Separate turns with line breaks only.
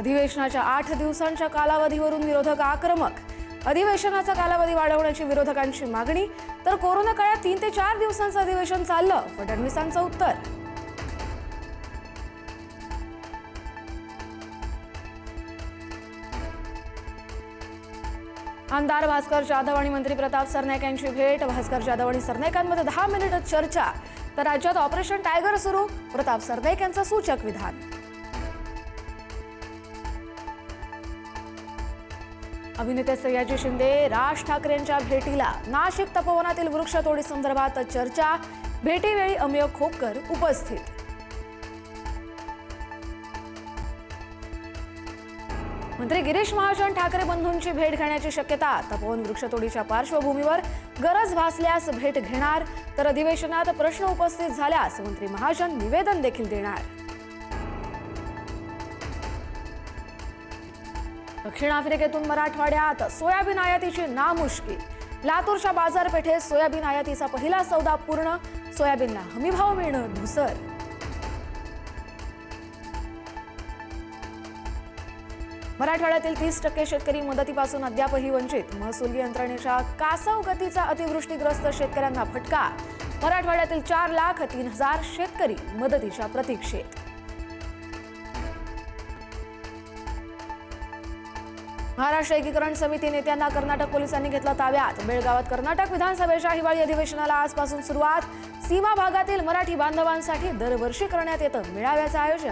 अधिवेशनाच्या आठ दिवसांच्या कालावधीवरून विरोधक आक्रमक. अधिवेशनाचा कालावधी वाढवण्याची विरोधकांची मागणी. तर कोरोना काळात तीन ते चार दिवसांचं अधिवेशन चाललं फडणवीसांचं उत्तर. आमदार भास्कर जाधव आणि मंत्री प्रताप सरनाईक यांची भेट. भास्कर जाधव आणि सरनाईकांमध्ये दहा मिनिट चर्चा. तर राज्यात ऑपरेशन टायगर सुरू. प्रताप सरनाईक यांचं सूचक विधान. अभिनेते सयाजी शिंदे राज ठाकरेंच्या भेटीला नाशिक तपोवनातील वृक्षतोडी संदर्भात चर्चा. भेटीवेळी अमेय खोपकर उपस्थित. मंत्री गिरीश महाजन ठाकरे बंधूंची भेट घेण्याची शक्यता तपोवन वृक्षतोडीच्या पार्श्वभूमीवर गरज भासल्यास भेट घेणार तर अधिवेशनात प्रश्न उपस्थित झाल्यास मंत्री महाजन निवेदन देखील देणार. दक्षिण आफ्रिकेतून मराठवाड्यात सोयाबीन आयातीची नामुष्की. लातूरच्या बाजारपेठेत सोयाबीन आयातीचा पहिला सौदा पूर्ण. सोयाबीनला हमीभाव मिळणं धुसर. मराठवाड्यातील तीस टक्के शेतकरी मदतीपासून अद्यापही वंचित. महसूल यंत्रणेच्या कासव गतीचा अतिवृष्टीग्रस्त शेतकऱ्यांना फटका. मराठवाड्यातील चार लाख तीन हजार शेतकरी मदतीच्या प्रतीक्षेत. महाराष्ट्र एकीकरण समिती नेत्यांना कर्नाटक पोलिसांनी घेतला ताब्यात. बेळगावात कर्नाटक विधानसभेच्या हिवाळी अधिवेशनाला आजपासून सुरुवात. सीमा भागातील मराठी बांधवांसाठी दरवर्षी करण्यात येतं मेळाव्याचं आयोजन.